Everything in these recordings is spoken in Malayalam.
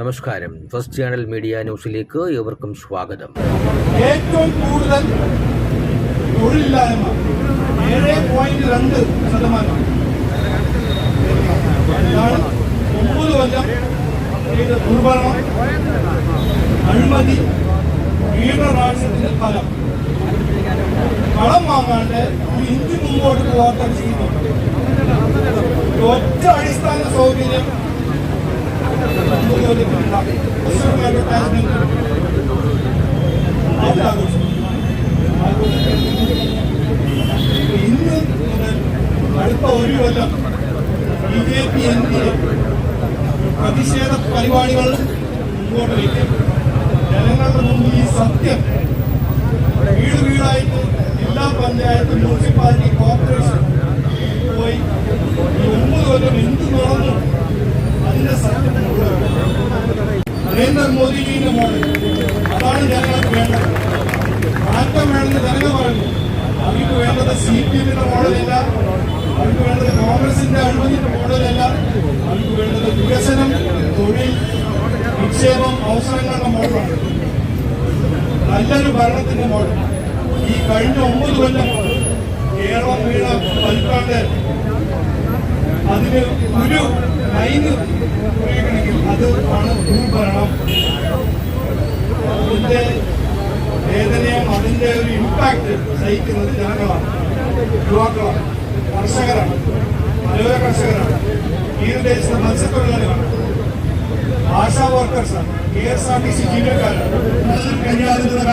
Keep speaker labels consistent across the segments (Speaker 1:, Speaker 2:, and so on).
Speaker 1: നമസ്കാരം. ഫസ്റ്റ് ചാനൽ മീഡിയ ന്യൂസിലേക്ക് ഏവർക്കും സ്വാഗതം.
Speaker 2: ഏറ്റവും കൂടുതൽ തൊഴിലില്ലായ്മ. ഏഴ് പോയിന്റ് രണ്ട് ശതമാനം. ഒമ്പത് കൊല്ലം ചെയ്ത ദുർഭരണം. അഴിമതി ഫലം. കളം വാങ്ങാണ്ട് ഒരു ഇഞ്ച് മുമ്പോട്ട് പോകാത്ത ഒറ്റ അടിസ്ഥാന സൗകര്യം ഇന്ന് മുതൽ അടുത്ത ഒരു കൊല്ലം ബി ജെ പി എൻ പ്രതിഷേധ പരിപാടികൾ മുമ്പോട്ട് വയ്ക്കും ജനങ്ങളുടെ മുമ്പിൽ ഈ സത്യം വീട് വീടായിട്ട് ജില്ലാ പഞ്ചായത്ത് മുനിസിപ്പാലിറ്റി കോർപ്പറേഷൻ പോയി ഈ ഒമ്പത് കൊല്ലം എന്ത് നടന്നു അതിന്റെ സത്യം മുമ്പോട്ട് വയ്ക്കും. നരേന്ദ്രമോദിജിയുടെ മോഡൽ അതാണ് ജനങ്ങൾക്ക് വേണ്ടത്. മാറ്റം വേണമെന്ന് ജനങ്ങൾ പറഞ്ഞു അവർക്ക് വേണ്ടത് സി പി എമ്മിന്റെ മോഡലല്ല. അവർക്ക് വേണ്ടത് കോൺഗ്രസിന്റെ അഴിമതിന്റെ മോഡലല്ല. അവർക്ക് വേണ്ടത് വികസനം തൊഴിൽ നിക്ഷേപം അവസരങ്ങളുടെ മോഡലാണ്. നല്ലൊരു ഭരണത്തിന്റെ മോഡൽ. ഈ കഴിഞ്ഞ ഒമ്പത് കൊല്ലം കേരളം വീണ പതിറ്റാണ്ട് അതിന് ഒരു ലൈന് ഉപയോഗിക്കണമെങ്കിൽ അത് ആണ് ഭൂഭരണം. അതിന്റെ വേദനയും അതിന്റെ ഒരു ഇമ്പാക്ട് സഹിക്കുന്നത് ജനങ്ങളാണ്. യുവാക്കളാണ് കർഷകരാണ് മലയോര കർഷകരാണ്. തീരദേശത്തെ മത്സ്യത്തൊഴിലാളികളാണ്. വർക്കേഴ്സാണ് K S R T C ജീവനക്കാരാണ്
Speaker 3: കഴിയാതിരുന്ന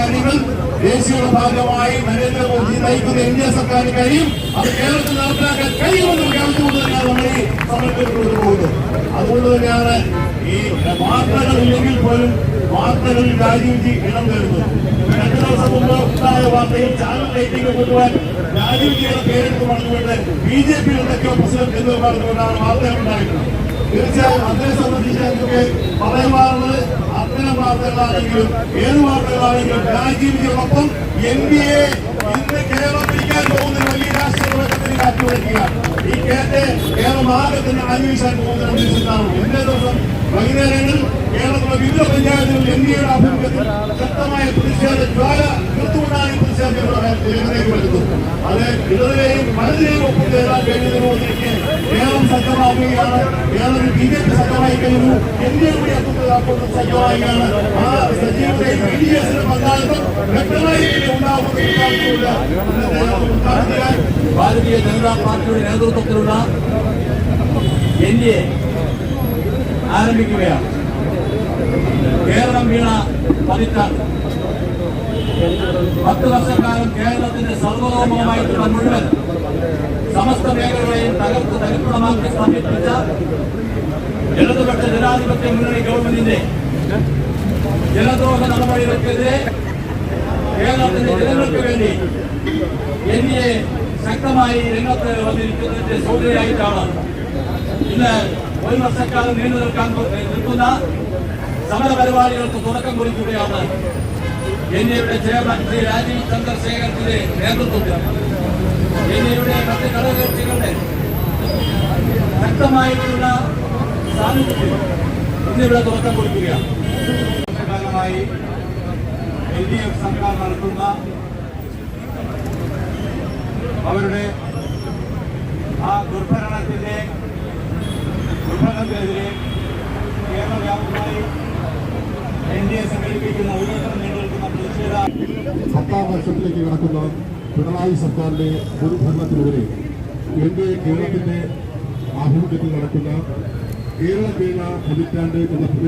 Speaker 3: ഭാഗമായി നരേന്ദ്രമോദി നയിക്കുന്ന എ സർക്കാരിന് കഴിയും. അത് കേരളത്തിൽ നടപ്പിലാക്കാൻ കഴിയുമെന്ന് പ്രഖ്യാപിച്ചുകൊണ്ട് തന്നെയാണ് സമരത്തിൽ പോകുന്നത്. അതുകൊണ്ട് തന്നെയാണ് ഈ വാർത്തകളില്ലെങ്കിൽ പോലും വാർത്തകളിൽ രാജീവ്ജി ഇടം തരുന്നത്. രണ്ടു ദിവസം മുമ്പ് ഉണ്ടായ വാർത്തയിൽ ചാനൽ റേറ്റിംഗ് കൊണ്ടുപോകാൻ രാജീവ്ജിയുടെ പേരെടുത്ത് പറഞ്ഞുകൊണ്ട് ബി ജെ പി എന്തൊക്കെയോ പ്രസിഡന്റ് എന്ന് പറഞ്ഞുകൊണ്ടാണ് വാർത്തകൾ ഉണ്ടായിട്ടുള്ളത് തീർച്ചയായും അതിനെ സംബന്ധിച്ച് എന്തൊക്കെ പറയുവാനുള്ളത് അത്തരം വാർത്തകളാണെങ്കിലും ഏത് വാർത്തകളാണെങ്കിലും രാജീവിനൊപ്പം എൻ ഡി എ ഇന്ന് കേരളം പോകുന്ന വലിയ രാഷ്ട്രീയ കാറ്റുവയ്ക്കുക ഈ കേട്ട് കേരളം ആകെ തന്നെ ആന്വേഷിക്കാൻ പോകുന്ന അന്തരീക്ഷത്താണ് ഇന്നേ ദിവസം വൈകുന്നേരങ്ങളിൽ കേരളത്തിലെ വിവിധ പഞ്ചായത്തുകളിൽ എൻ ഡി എയുടെ ആഭിമുഖ്യത്തിൽ ശക്തമായ പ്രതിഷേധ ജ്വാല തീർത്തുകൊണ്ടാണ് ഈ പ്രതിഷേധം അത് ഇടതിലെയും വലതിലെയും ഒപ്പം ചേരാൻ കഴിയുന്നതിനോടൊക്കെ സജ്ജമാവുകയാണ് കേരളത്തിൽ ബി ജെ പി സജ്ജമായി കഴിഞ്ഞു. എൻ കൂടി സജ്ജമാവുകയാണ് ആ സജീവതയും ബി ഡി എസിന്റെ പങ്കാളിത്തം വ്യക്തമായി ഉണ്ടാവുന്നില്ല ഭാരതീയ ജനതാ പാർട്ടിയുടെ നേതൃത്വത്തിലുള്ള എൻ ഡി എ ആരംഭിക്കുകയാണ്. കേരളം വീണ പതിറ്റാണ്ട്. പത്ത് വർഷക്കാലം കേരളത്തിന്റെ സർവതോമുഖമായിട്ടുള്ള മുഴുവൻ സമസ്ത മേഖലകളെയും തകർത്ത് തരിപ്പണമാക്കി സമീപിച്ച ഇടതുപക്ഷ ജനാധിപത്യ മുന്നണി ഗവൺമെന്റിന്റെ ജനദ്രോഹ നടപടികൾക്കെതിരെ കേരളത്തിന്റെ ജനങ്ങൾക്ക് വേണ്ടി എൻ എ ശക്തമായി രംഗത്ത് വന്നിരിക്കുന്നതിന്റെ സൂചനയായിട്ടാണ് ഇന്ന് ഒരു വർഷക്കാലം നീണ്ടു നിൽക്കാൻ നിൽക്കുന്ന സമരപരിപാടികൾക്ക് തുടക്കം കുറിക്കുകയാണ് എൻ ഡിയുടെ ചെയർമാൻ ശ്രീ രാജീവ് ചന്ദ്രശേഖരത്തിന്റെ നേതൃത്വത്തിൽ. ഡിയുടെ മറ്റ് ഘടകകക്ഷികളുടെ ശക്തമായിട്ടുള്ള സാന്നിധ്യത്തിൽ ഇന്നിവിടെ തുടക്കം കുറിക്കുകയാണ്.
Speaker 2: വർഷക്കാലമായി എൽ ഡി എഫ് സർക്കാർ നടത്തുന്ന അവരുടെ ആ ദുർഭരണത്തിന്റെ ദുർഭരണത്തിനെതിരെ കേരള വ്യാപകമായി എൻ ഡി എ സംഘടിപ്പിക്കുന്ന നീണ്ടു നിൽക്കുന്ന പ്രതിഷേധ
Speaker 4: പത്താം വർഷത്തിലേക്ക് കടക്കുന്ന. പിണറായി സർക്കാരിന്റെ പൊതുഭരണത്തിനെതിരെ എൻ ഡി എ കേരളത്തിന്റെ ആഭിമുഖ്യത്തിൽ നടക്കുന്ന കേരള കേരള പതിറ്റാണ്ട് എന്ന